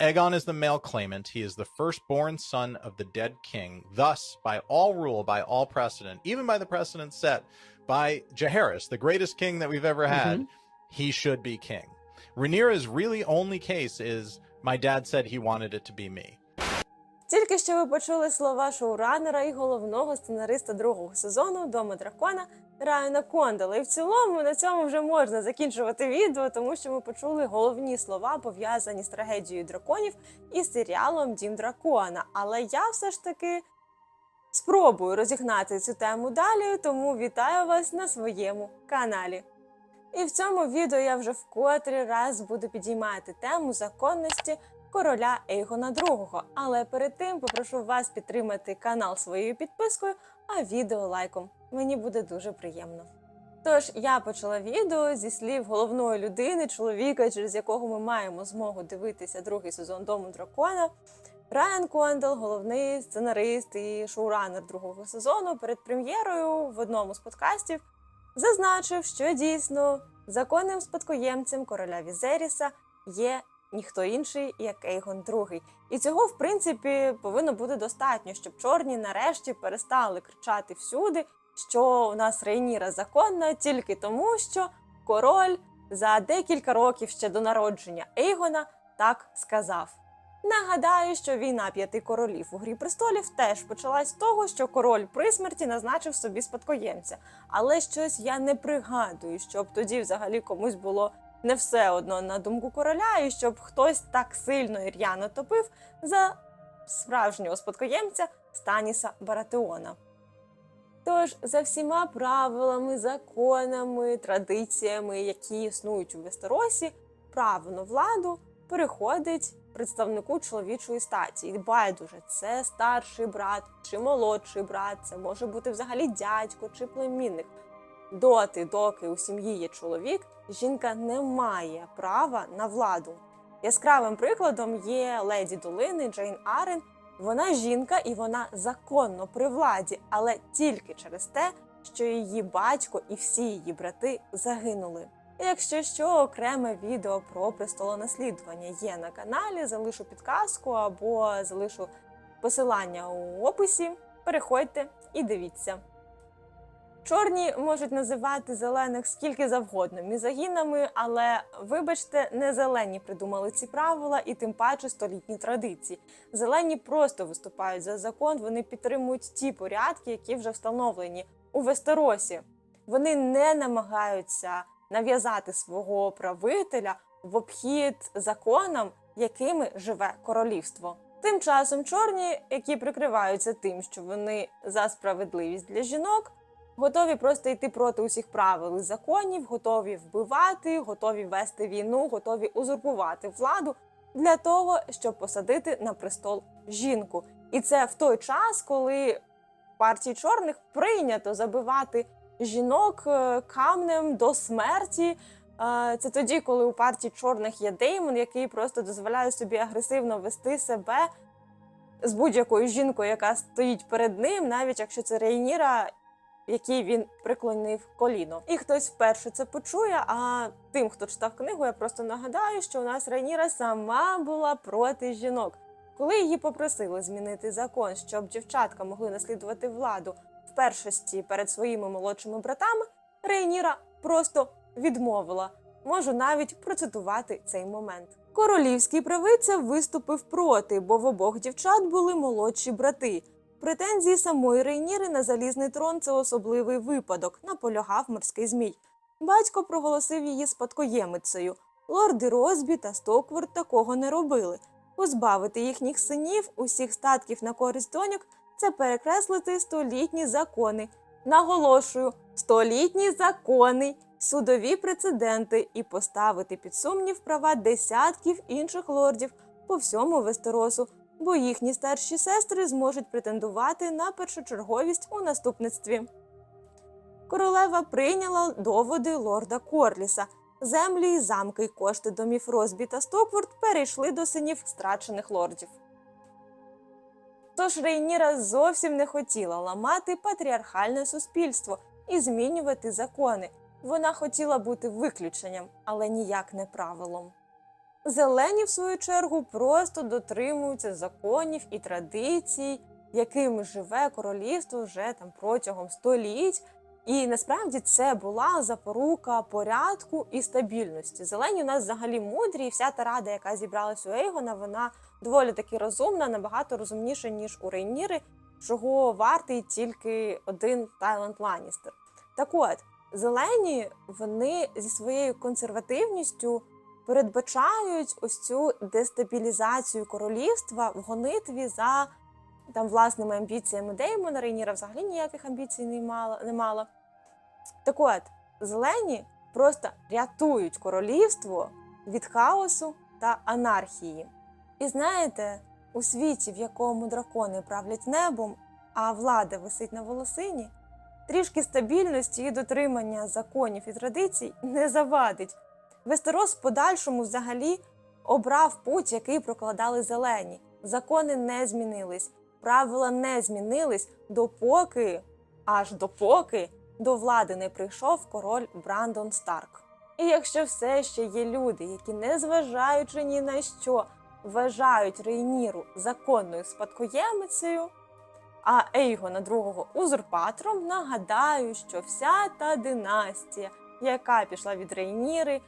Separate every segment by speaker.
Speaker 1: Aegon is the male claimant. He is the firstborn son of the dead king. Thus, by all rule, by all precedent, even by the precedent set by Jaehaerys, the greatest king that we've ever had, mm-hmm. he should be king. Rhaenyra's really only case is my dad said he wanted it to be me.
Speaker 2: Тільки що ви почули слова шоуранера і головного сценариста другого сезону Дома дракона Райана Кондала. І в цілому на цьому вже можна закінчувати відео, тому що ми почули головні слова, пов'язані з трагедією драконів і серіалом Дім Дракона. Але я все ж таки спробую розігнати цю тему далі, тому вітаю вас на своєму каналі. І в цьому відео я вже вкотрий раз буду підіймати тему законності короля Ейгона II. Але перед тим попрошу вас підтримати канал своєю підпискою, а відео лайком. Мені буде дуже приємно. Тож я почала відео зі слів головної людини, чоловіка, через якого ми маємо змогу дивитися другий сезон Дому дракона. Райан Кондел, головний сценарист і шоуранер другого сезону, перед прем'єрою в одному з подкастів зазначив, що дійсно законним спадкоємцем короля Візеріса є ніхто інший, як Ейгон II. І цього, в принципі, повинно бути достатньо, щоб чорні нарешті перестали кричати всюди, що у нас Рейніра законна тільки тому, що король за декілька років ще до народження Ейгона так сказав. Нагадаю, що війна п'яти королів у Грі престолів теж почалась з того, що король при смерті назначив собі спадкоємця. Але щось я не пригадую, щоб тоді взагалі комусь було не все одно на думку короля, і щоб хтось так сильно і р'яно топив за справжнього спадкоємця Станіса Баратеона. Тож за всіма правилами, законами, традиціями, які існують у Вестеросі, право на владу переходить представнику чоловічої статі. І байдуже, це старший брат чи молодший брат, це може бути взагалі дядько чи племінник. Доти, доки у сім'ї є чоловік, жінка не має права на владу. Яскравим прикладом є леді долини Джейн Арен. Вона жінка і вона законно при владі, але тільки через те, що її батько і всі її брати загинули. Якщо що, окреме відео про престолонаслідування є на каналі, залишу підказку або залишу посилання у описі. Переходьте і дивіться. Чорні можуть називати зелених скільки завгодно мізогінами, але вибачте, не зелені придумали ці правила і тим паче столітні традиції. Зелені просто виступають за закон, вони підтримують ті порядки, які вже встановлені у Вестеросі. Вони не намагаються нав'язати свого правителя в обхід законам, якими живе королівство. Тим часом чорні, які прикриваються тим, що вони за справедливість для жінок, готові просто йти проти усіх правил і законів, готові вбивати, готові вести війну, готові узурпувати владу для того, щоб посадити на престол жінку. І це в той час, коли партії чорних прийнято забивати жінок е, камнем до смерті. Е, Це тоді, коли у партії чорних є Деймон, який просто дозволяє собі агресивно вести себе з будь-якою жінкою, яка стоїть перед ним, навіть якщо це Рейніра, якій він приклонив коліно. І хтось вперше це почує. А тим, хто читав книгу, я просто нагадаю, що у нас Рейніра сама була проти жінок. Коли її попросили змінити закон, щоб дівчатка могли наслідувати владу в першості перед своїми молодшими братами, Рейніра просто відмовила. Можу навіть процитувати цей момент. Королівський правиця виступив проти, бо в обох дівчат були молодші брати. Претензії самої Рейніри на залізний трон це особливий випадок, наполягав морський змій. Батько проголосив її спадкоємицею. Лорди Розбі та Стокворд такого не робили. Позбавити їхніх синів усіх статків на користь доньок це перекреслити столітні закони. Наголошую, столітні закони, судові прецеденти і поставити під сумнів права десятків інших лордів по всьому Вестеросу, бо їхні старші сестри зможуть претендувати на першочерговість у наступництві. Королева прийняла доводи лорда Корліса. Землі, і замки й кошти домів Розбі та Стокворд перейшли до синів страчених лордів. Тож Рейніра зовсім не хотіла ламати патріархальне суспільство і змінювати закони. Вона хотіла бути виключенням, але ніяк не правилом. Зелені, в свою чергу, просто дотримуються законів і традицій, якими живе королівство вже там протягом століть. І насправді це була запорука порядку і стабільності. Зелені у нас взагалі мудрі, і вся та рада, яка зібралась у Ейгона, вона доволі таки розумна, набагато розумніша, ніж у Рейніри, чого вартий тільки один Тайланд Ланністер. Так от, зелені вони зі своєю консервативністю передбачають ось цю дестабілізацію королівства в гонитві за там власними амбіціями Деймона. Рейніра взагалі ніяких амбіцій не мала. Не мала. Так от, зелені просто рятують королівство від хаосу та анархії. І знаєте, у світі, в якому дракони правлять небом, а влада висить на волосині, трішки стабільності і дотримання законів і традицій не завадить. Вестерос в подальшому взагалі обрав путь, який прокладали зелені. Закони не змінились, правила не змінились, допоки, аж допоки до влади не прийшов король Брандон Старк. І якщо все ще є люди, які, незважаючи ні на що, вважають Рейніру законною спадкоємицею, а Ейгона другого узурпатором, нагадаю, що вся та династія, яка пішла від Рейніри,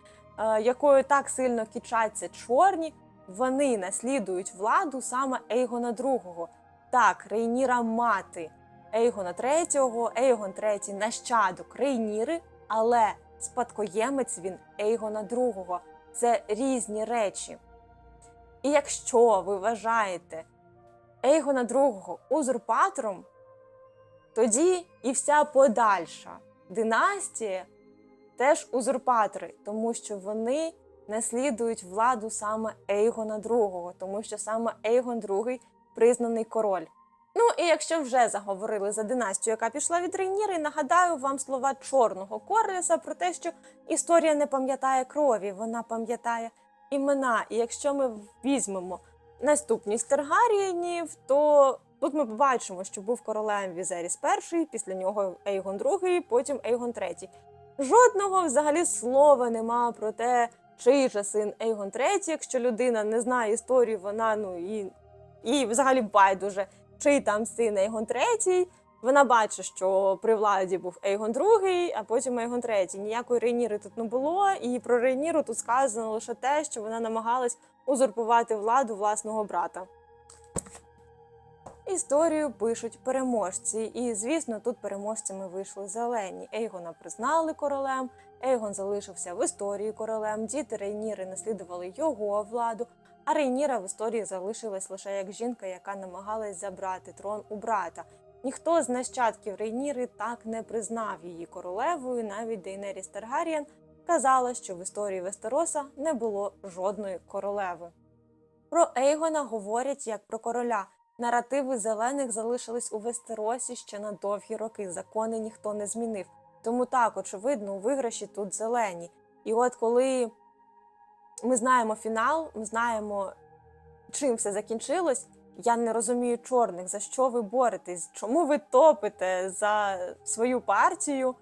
Speaker 2: якою так сильно кічаться чорні, вони наслідують владу саме Ейгона другого. Так, Рейніра мати Ейгона третього, Ейгон третій нащадок Рейніри, але спадкоємець він Ейгона другого. Це різні речі. І якщо ви вважаєте Ейгона другого узурпатором, тоді і вся подальша династія теж узурпатори, тому що вони наслідують владу саме Ейгона другого, тому що саме Ейгон другий признаний король. Ну і якщо вже заговорили за династію, яка пішла від Рейніри, нагадаю вам слова чорного Корліса про те, що історія не пам'ятає крові, вона пам'ятає імена. І якщо ми візьмемо наступність Таргарієнів, то тут ми побачимо, що був королем Візеріс перший, після нього Ейгон другий, потім Ейгон третій. Жодного взагалі слова нема про те, чий же син Ейгон третій. Якщо людина не знає історію, вона ну і, і взагалі байдуже, чий там син Ейгон третій. Вона бачить, що при владі був Ейгон другий, а потім Ейгон третій. Ніякої Рейніри тут не було, і про Рейніру тут сказано лише те, що вона намагалась узурпувати владу власного брата. Історію пишуть переможці, і звісно, тут переможцями вийшли зелені. Ейгона признали королем, Ейгон залишився в історії королем. Діти Рейніри наслідували його владу. А Рейніра в історії залишилась лише як жінка, яка намагалась забрати трон у брата. Ніхто з нащадків Рейніри так не признав її королевою. Навіть Дейнеріс Таргарієн казала, що в історії Вестероса не було жодної королеви. Про Ейгона говорять як про короля. Наративи зелених залишились у Вестеросі ще на довгі роки. Закони ніхто не змінив. Тому так, очевидно, у виграші тут зелені. І от коли ми знаємо фінал, ми знаємо, чим все закінчилось. Я не розумію чорних, за що ви боретесь, чому ви топите за свою партію.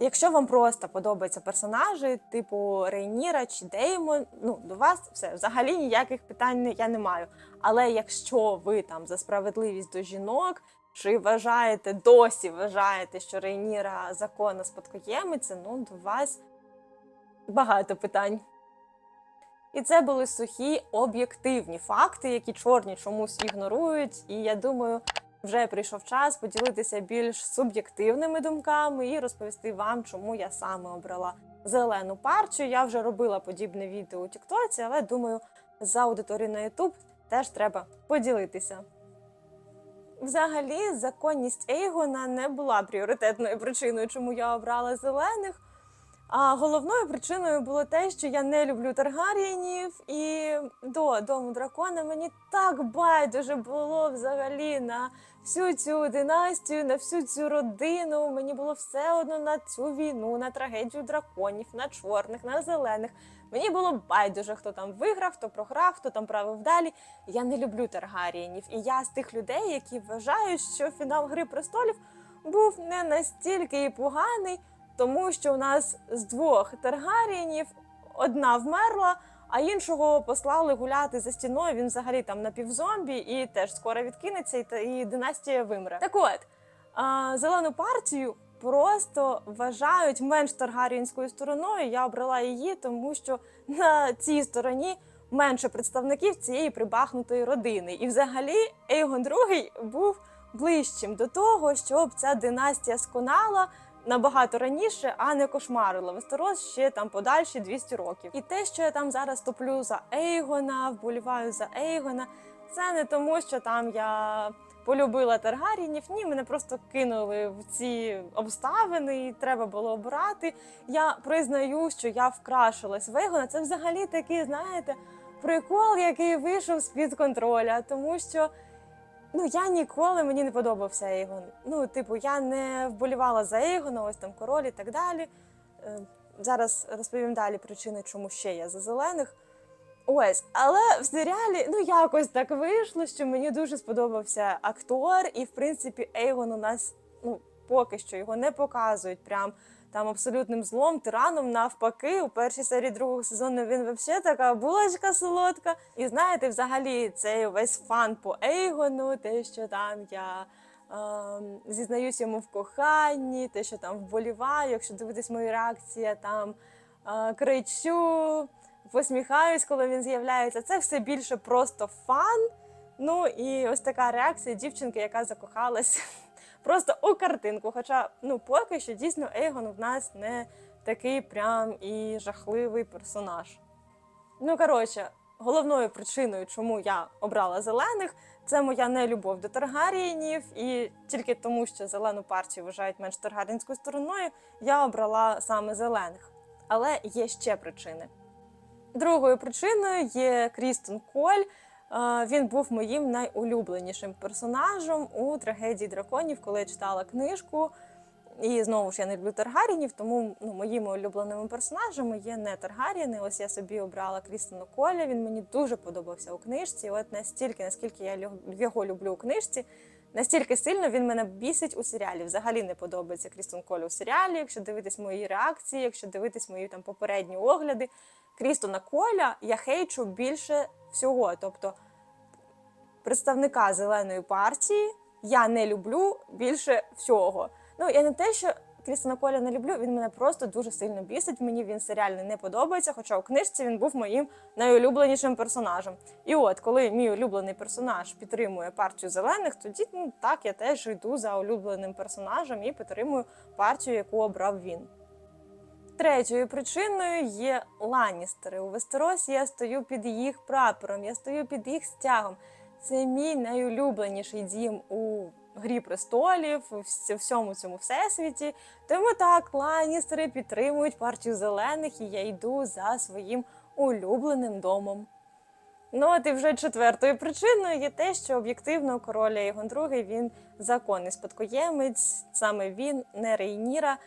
Speaker 2: Якщо вам просто подобаються персонажі, типу Рейніра чи Деймон, ну до вас все взагалі ніяких питань я не маю. Але якщо ви там за справедливість до жінок, чи вважаєте, досі вважаєте, що Рейніра законна спадкоємиця, ну до вас багато питань. І це були сухі об'єктивні факти, які чорні чомусь ігнорують. І я думаю, вже прийшов час поділитися більш суб'єктивними думками і розповісти вам, чому я саме обрала зелену партію. Я вже робила подібне відео у Тіктоці, але думаю, за аудиторією на Ютуб теж треба поділитися. Взагалі, законність Ейгона не була пріоритетною причиною, чому я обрала зелених. А головною причиною було те, що я не люблю Таргарієнів, і до дому дракона мені так байдуже було взагалі на всю цю династію, на всю цю родину. Мені було все одно на цю війну, на трагедію драконів, на чорних, на зелених. Мені було байдуже, хто там виграв, хто програв, хто там правив далі. Я не люблю Таргарієнів. І я з тих людей, які вважають, що фінал Гри престолів був не настільки і поганий, тому що у нас з двох Таргарієнів одна вмерла, а іншого послали гуляти за стіною. Він взагалі там напівзомбі і теж скоро відкинеться, і, династія вимре. Так от, зелену партію просто вважають менш таргаріїнською стороною. Я обрала її, тому що на цій стороні менше представників цієї прибахнутої родини. І взагалі Ейгон II був ближчим до того, щоб ця династія сконала набагато раніше, а не кошмарила Вестерос ще там подальші 200 років. І те, що я там зараз топлю за Ейгона, вболіваю за Ейгона, це не тому, що там я полюбила Таргарінів. Ні, мене просто кинули в ці обставини, і треба було обирати. Я признаю, що я вкрашилась в Ейгона. Це взагалі такий, знаєте, прикол, який вийшов з-під контроля, тому що. Ну, я ніколи мені не подобався Ейгон. Ну, типу, я не вболівала за Ейгона, ось там король і так далі. Е, Зараз розповім далі причини, чому ще я за зелених. Ось, але в серіалі ну якось так вийшло, що мені дуже сподобався актор, і в принципі Ейгон у нас ну поки що його не показують прям там абсолютним злом, тираном. Навпаки, у першій серії другого сезону він взагалі така булочка солодка. І знаєте, взагалі цей весь фан по Ейгону, те, що там я. ем, Зізнаюсь йому в коханні, те, що там вболіваю, якщо дивитись мої реакції, там е, кричу, посміхаюсь, коли він з'являється. Це все більше просто фан. Ну і ось така реакція дівчинки, яка закохалась просто у картинку. Хоча, ну, поки що дійсно Ейгон в нас не такий прям і жахливий персонаж. Ну, коротше, головною причиною, чому я обрала зелених, це моя нелюбов до Таргарієнів, і тільки тому, що зелену партію вважають менш таргаріїнською стороною, я обрала саме зелених. Але є ще причини. Другою причиною є Крістен Коль. Він був моїм найулюбленішим персонажем у трагедії драконів, коли я читала книжку. І знову ж я не люблю Таргарінів, тому ну, моїми улюбленими персонажами є не Таргаріни. Ось я собі обрала Крістену Коля. Він мені дуже подобався у книжці. От настільки, наскільки я його люблю у книжці, настільки сильно він мене бісить у серіалі. Взагалі не подобається Крістен Коля у серіалі. Якщо дивитись мої реакції, якщо дивитись мої там попередні огляди, Крістона Коля я хейчу більше всього. Тобто представника зеленої партії я не люблю більше всього. Ну, я не те, що Крістона Коля не люблю, він мене просто дуже сильно бісить. Мені він серіальний не подобається, хоча у книжці він був моїм найулюбленішим персонажем. І от, коли мій улюблений персонаж підтримує партію зелених, тоді ну так я теж йду за улюбленим персонажем і підтримую партію, яку обрав він. Третьою причиною є Ланністери. У Вестеросі я стою під їх прапором, я стою під їх стягом. Це мій найулюбленіший дім у Грі престолів, у всьому цьому всесвіті. Тому так, Ланністери підтримують партію зелених, і я йду за своїм улюбленим домом. Ну, от і вже четвертою причиною є те, що об'єктивно король Ейгон II, він законний спадкоємець, саме він, не Рейніра.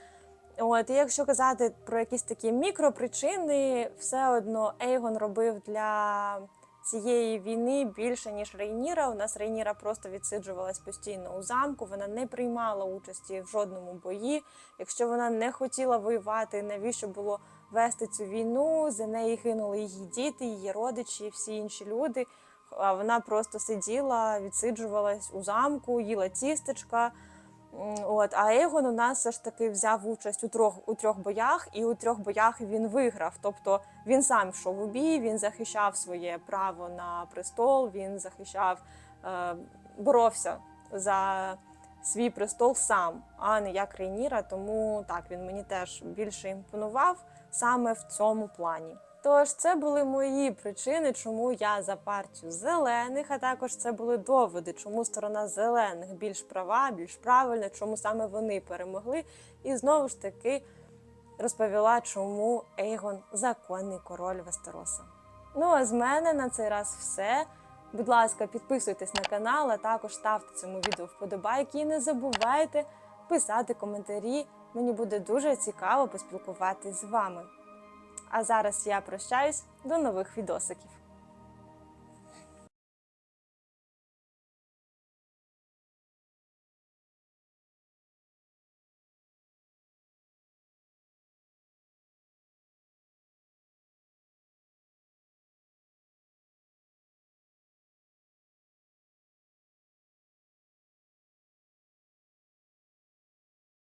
Speaker 2: От, і якщо казати про якісь такі мікропричини, все одно Ейгон робив для цієї війни більше, ніж Рейніра. У нас Рейніра просто відсиджувалась постійно у замку, вона не приймала участі в жодному бої. Якщо вона не хотіла воювати, навіщо було вести цю війну? За неї гинули її діти, її родичі, всі інші люди. А вона просто сиділа, відсиджувалась у замку, їла тістечка. От, а Ейгон у нас все ж таки взяв участь у трьох у трьох боях, і у трьох боях він виграв. Тобто він сам йшов у бій, він захищав своє право на престол, він захищав, е, боровся за свій престол сам, а не як Рейніра. Тому так він мені теж більше імпонував саме в цьому плані. Тож це були мої причини, чому я за партію зелених, а також це були доводи, чому сторона зелених більш права, більш правильна, чому саме вони перемогли. І знову ж таки розповіла, чому Ейгон законний король Вестероса. Ну а з мене на цей раз все. Будь ласка, підписуйтесь на канал, а також ставте цьому відео вподобайки і не забувайте писати коментарі. Мені буде дуже цікаво поспілкуватись з вами. А зараз я прощаюсь до нових відосиків.